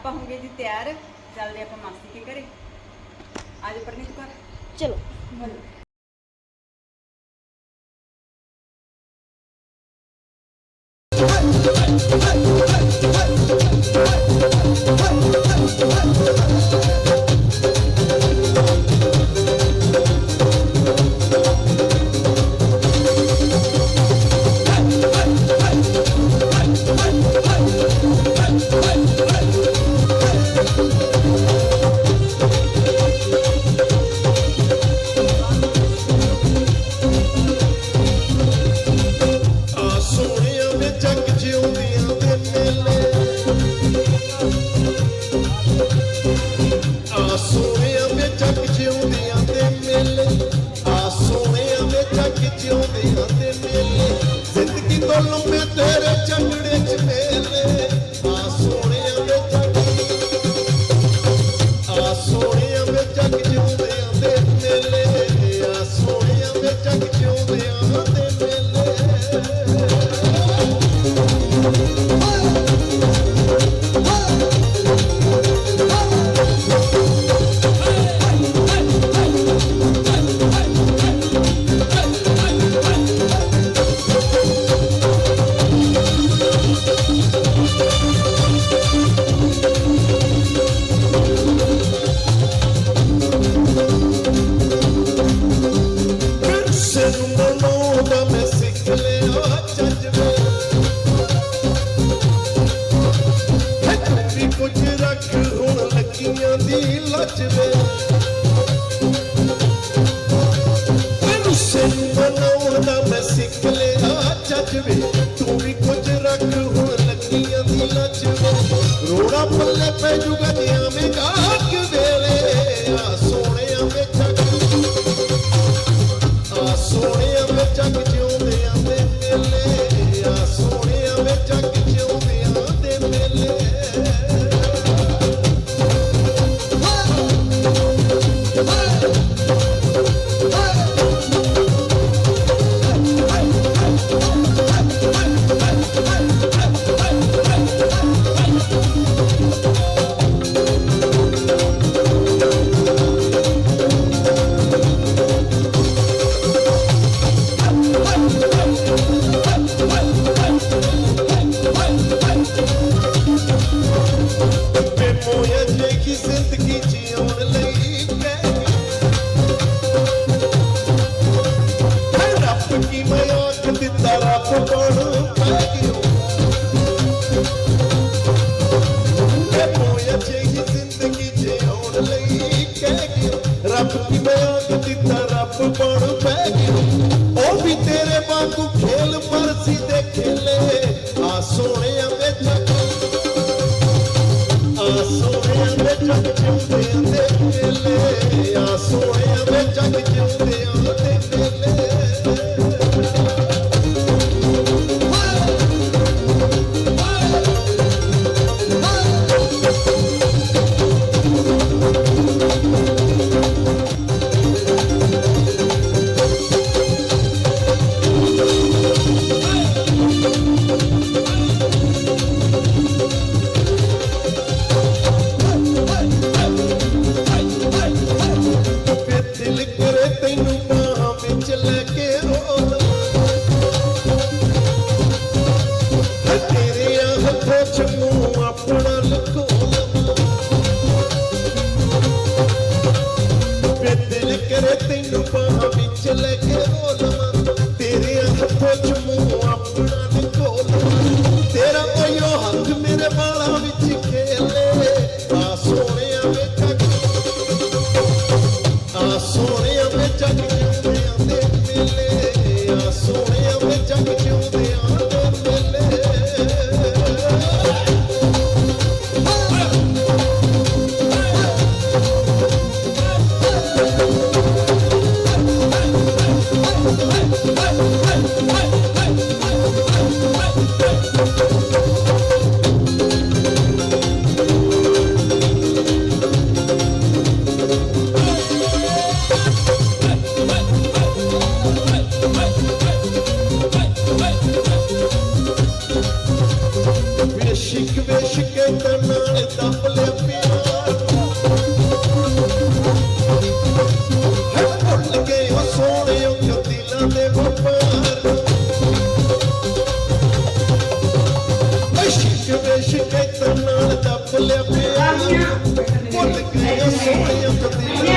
ਆਪਾਂ ਹੋਗੇ ਜੀ ਤਿਆਰ। ਚੱਲਦੇ ਆਪਾਂ ਮਾਸੀ ਕੇ ਘਰੇ। ਅੱਜ ਪਰਨੀਤ ਕਰ। ਚਲੋ।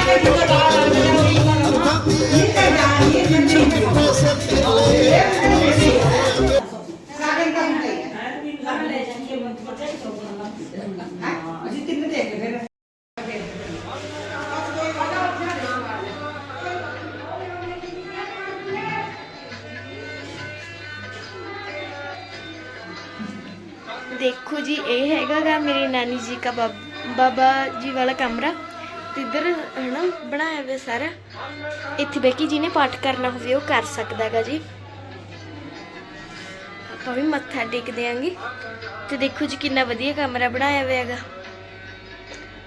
ਜਦੀ ਅੱਖਾਂ ਦੀ ਚੁੱਪ ਪੈਸੇ ਤੇਰੇ ਅਸੀਂ ਤਿੰਨ ਦੇਖ ਫਿਰ ਦੇਖੋ ਜੀ ਇੱਧਰ ਹਨਾ ਬਣਾਇਆ ਹੋਇਆ ਸਾਰਾ। ਇੱਥੇ ਬਹਿ ਕੇ ਜਿਹਨੇ ਪਾਠ ਕਰਨਾ ਹੋਵੇ, ਉਹ ਕਰ ਸਕਦਾ ਗਾ ਜੀ। ਆਪਾਂ ਵੀ ਮੱਥਾ ਟੇਕਦੇ ਆਂਗੇ ਤੇ ਦੇਖੋ ਜੀ ਕਿੰਨਾ ਵਧੀਆ ਕਮਰਾ ਬਣਾਇਆ ਹੋਇਆ ਹੈਗਾ।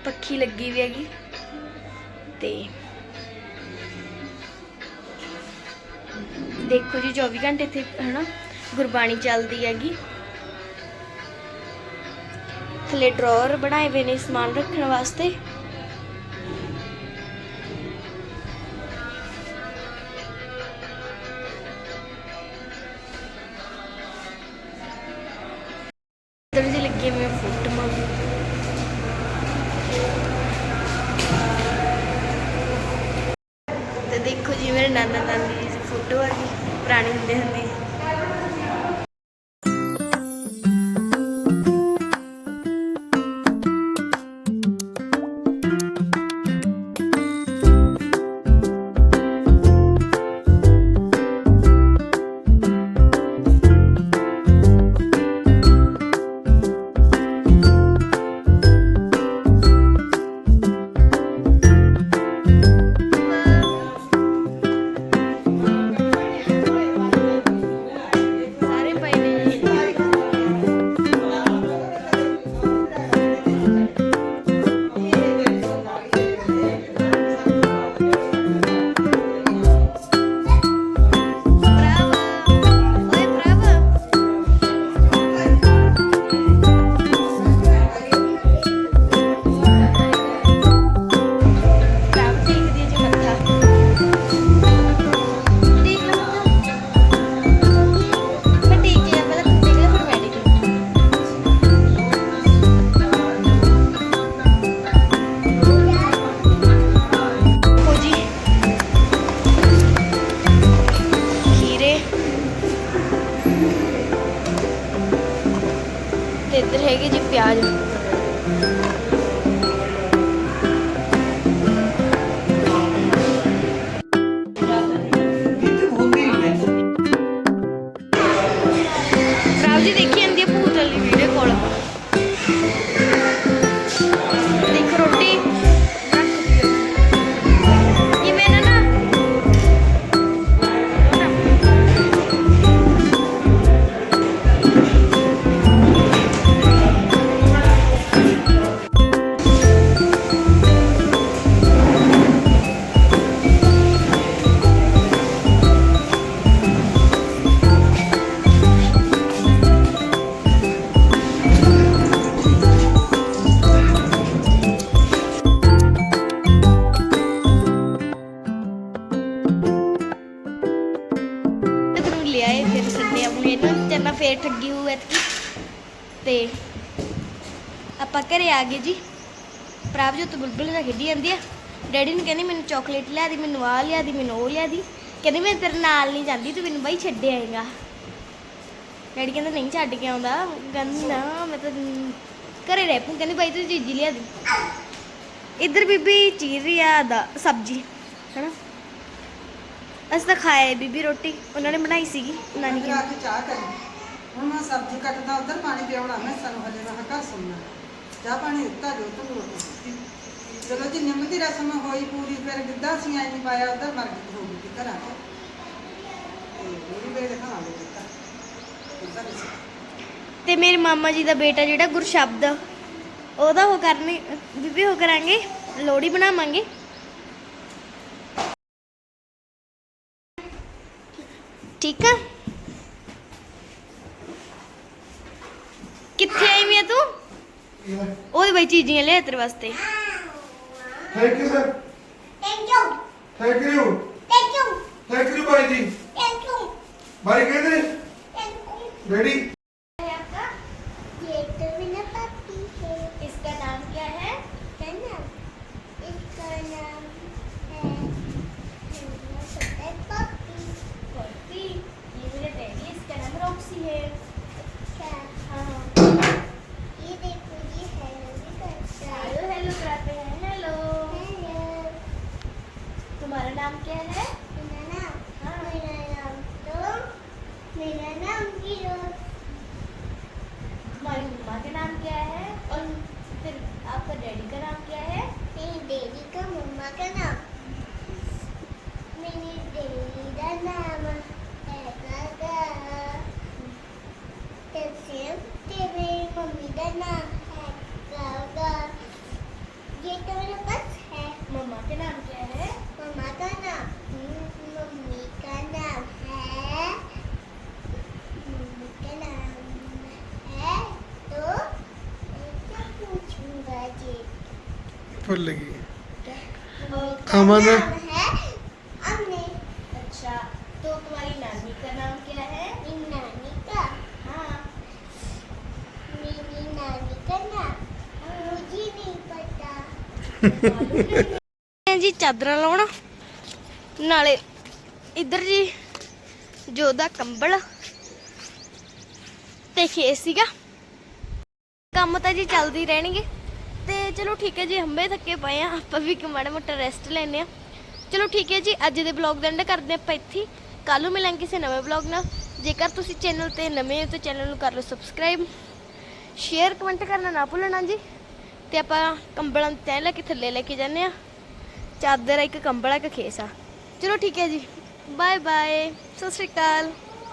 ਪੱਖੀ ਲੱਗੀ ਹੋਈ ਹੈਗੀ। ਤੇ ਦੇਖੋ ਜੀ 24 ਘੰਟੇ ਇੱਥੇ ਹਨਾ ਗੁਰਬਾਣੀ ਚੱਲਦੀ ਹੈਗੀ। ਥੱਲੇ ਡਰਾਅਰ ਬਣਾਏ ਹੋਏ ਨੇ ਸਮਾਨ ਰੱਖਣ ਵਾਸਤੇ। ਇੱਧਰ ਜੀ ਲੱਗੇ ਤੇ ਇੱਧਰ ਹੈਗੇ ਜੀ ਪਿਆਜ਼। ਘਰੇ ਆ ਗਏ ਜੀ। ਪ੍ਰਭਜੋਤ ਬੁਲਬੁਲ ਨਾਲ ਖੇਡੀ ਜਾਂਦੀ ਆ। ਡੈਡੀ ਨੂੰ ਕਹਿੰਦੀ ਮੈਨੂੰ ਚਾਕਲੇਟ ਲਿਆ ਦੀ ਮੈਨੂੰ ਆ ਲਿਆ ਦੀ ਮੈਨੂੰ ਉਹ ਲਿਆ ਦੀ। ਕਹਿੰਦੀ ਮੈਂ ਤੇਰੇ ਨਾਲ ਨਹੀਂ ਜਾਂਦੀ ਤੂੰ ਮੈਨੂੰ ਬਾਈ ਛੱਡ ਆਏਗਾ। ਡੈਡੀ ਕਹਿੰਦਾ ਨਹੀਂ ਛੱਡ ਕੇ ਆਉਂਦਾ। ਕਹਿੰਦੀ ਨਾ ਮੈਂ ਤਾਂ ਘਰੇ ਰਹਿ ਪੂੰ ਕਹਿੰਦੀ ਬਾਈ ਤੂੰ ਚੀਜ਼ੀ ਲਿਆ ਦੀ। ਇੱਧਰ ਬੀਬੀ ਚੀਰ ਰਹੀ ਆ ਦਾ ਸਬਜ਼ੀ ਹਨਾ? ਅਸੀਂ ਤਾਂ ਖਾਏ ਬੀਬੀ ਰੋਟੀ ਉਹਨਾਂ ਨੇ ਬਣਾਈ ਸੀਗੀ ਨਾਨੀ ਕੇ ਚਾਹ ਕਰੀ। ਹੁਣ ਮੈਂ ਸਬਜ਼ੀ ਕੱਟਦਾ ਉਧਰ ਪਾਣੀ ਪਿਆਉਣਾ ਮੈਂ ਸਾਨੂੰ ਹਲੇ ਮੈਂ ਘਰ ਸੁਣਨਾ। ਚਾਹ ਪਾਣੀ ਦਿੱਤਾ ਜੋ ਤੂੰ ਰੋਟੀ ਦਿੱਤੀ ਚਲੋ ਜੀ ਨਿੰਮ ਦੀ ਰਸਮ ਹੋਈ ਪੂਰੀ, ਫਿਰ ਗਿੱਧਾ ਸੀ ਐ ਪਾਇਆ, ਉਧਰ ਮਰਗਤ ਹੋ ਗਈ ਘਰਾਂ 'ਚ ਤੇ ਮੇਰੀ ਬੇੜੇ ਖਾ ਲਓ ਦਿੱਤਾ। ਉਧਰ ਤੇ ਮੇਰੇ ਮਾਮਾ ਜੀ ਦਾ ਬੇਟਾ ਜਿਹੜਾ ਗੁਰਸ਼ਬਦ, ਉਹਦਾ ਉਹ ਕਰਨੇ, ਬੀਬੀ ਉਹ ਕਰਾਂਗੇ ਲੋੜੀ ਬਣਾਵਾਂਗੇ। ਠੀਕ ਆ? ਕਿੱਥੇ ਆਈ ਵੀ ਤੂੰ? ਉਹਦੇ ਬਈ ਚੀਜ਼ੀਆਂ ਲਿਆ ਤੇਰੇ ਵਾਸਤੇ thank you sir Thank you. Thank you Thank you. Thank you ਭਾਈ ਜੀ Thank you. ਭਾਈ ਕਹਿੰਦੇ Thank you. ਡੈਡੀ ਭੁੱਲ ਗਈ का अमन। नाम है अम्मी अच्छा तो तुम्हारी नानी का नाम क्या है मेरी नानी का हाँ मेरी नानी का नाम मुझे नहीं पता ਜੀ ਚਾਦਰਾਂ ਲਾਉਣਾ ਨਾਲੇ ਇੱਧਰ ਜੀ ਜੋ ਦਾ ਕੰਬਲ ਤੇ ਖੇਸ ਸੀਗਾ ਕੰਮ ਤਾਂ ਜੀ ਚੱਲਦੇ ਹੀ ਰਹਿਣਗੇ ਤੇ ਚਲੋ ਠੀਕ ਹੈ ਜੀ ਹੰਬੇ ਥੱਕੇ ਪਏ ਆ ਆਪਾਂ ਵੀ ਇੱਕ ਮਾੜਾ ਮੋਟਾ ਰੈਸਟ ਲੈਨੇ ਆ ਚਲੋ ਠੀਕ ਹੈ ਜੀ ਅੱਜ ਦੇ ਵਲੌਗ ਦਾ ਐਂਡ ਕਰਦੇ ਆਪਾਂ ਇੱਥੇ ਕੱਲ ਨੂੰ ਮਿਲਾਂਗੇ ਕਿਸੇ ਨਵੇਂ ਵਲੌਗ ਨਾਲ। ਜੇਕਰ ਤੁਸੀਂ ਚੈਨਲ ਤੇ ਨਵੇਂ ਹੋ ਤਾਂ ਚੈਨਲ ਨੂੰ ਕਰ ਲਓ ਸਬਸਕ੍ਰਾਈਬ ਸ਼ੇਅਰ ਕਮੈਂਟ ਕਰਨਾ ਨਾ ਭੁੱਲਣਾ ਜੀ। ਤੇ ਆਪਾਂ ਕੰਬਲਾਂ ਦੀ ਲੈ ਕੇ ਥੱਲੇ ਲੈ ਕੇ ਜਾਂਦੇ ਆ ਚਾਦਰ ਆ, ਇੱਕ ਕੰਬਲ ਆ, ਇੱਕ ਖੇਸ ਆ। ਚਲੋ ਠੀਕ ਹੈ ਜੀ ਬਾਏ ਬਾਏ ਸਤਿ ਸ਼੍ਰੀ ਅਕਾਲ।